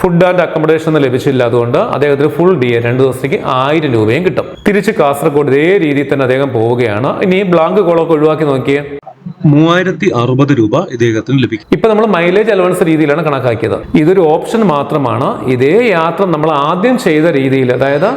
ഫുഡ് ആൻഡ് അക്കോമഡേഷൻ ഒന്നും ലഭിച്ചില്ല അതുകൊണ്ട് അദ്ദേഹത്തിന് ഫുൾ ഡി എ രണ്ട് ദിവസത്തേക്ക് ആയിരം രൂപയും കിട്ടും. തിരിച്ച് കാസർഗോഡ് ഇതേ രീതിയിൽ തന്നെ അദ്ദേഹം പോവുകയാണ്. ഇനി ബ്ലാങ്ക് കോളൊക്കെ ഒഴിവാക്കി നോക്കിയേ. മൂവായിരത്തി അറുപത് രൂപ ഇദ്ദേഹത്തിന് ലഭിക്കും. ഇപ്പൊ നമ്മൾ മൈലേജ് അലവൻസ് രീതിയിലാണ് കണക്കാക്കിയത്. ഇതൊരു ഓപ്ഷൻ മാത്രമാണ്. ഇതേ യാത്ര നമ്മൾ ആദ്യം ചെയ്ത രീതിയിൽ അതായത്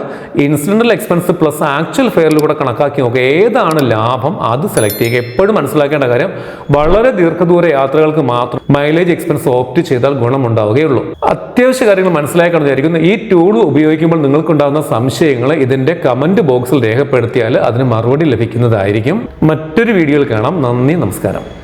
ഇൻസിഡന്റൽ എക്സ്പെൻസ് പ്ലസ് ആക്ച്വൽ ഫെയറിൽ കൂടെ കണക്കാക്കി നോക്കുക. ഏതാണ് ലാഭം? അത് സെലക്ട് ചെയ്യുക. എപ്പോഴും മനസ്സിലാക്കേണ്ട കാര്യം വളരെ ദീർഘദൂര യാത്രകൾക്ക് മാത്രം മൈലേജ് എക്സ്പെൻസ് ഓപ്റ്റ് ചെയ്താൽ ഗുണമുണ്ടാവുകയുള്ളൂ. അത്യാവശ്യ കാര്യങ്ങൾ മനസ്സിലാക്കണം വിചാരിക്കുന്നു ഈ ടൂൾ ഉപയോഗിക്കുമ്പോൾ നിങ്ങൾക്കുണ്ടാകുന്ന സംശയങ്ങൾ ഇതിന്റെ കമന്റ് ബോക്സിൽ രേഖപ്പെടുത്തിയാൽ അതിന് മറുപടി ലഭിക്കുന്നതായിരിക്കും. മറ്റൊരു വീഡിയോയിൽ കാണാം. നന്ദി നമസ്കാരം. నమస్కారం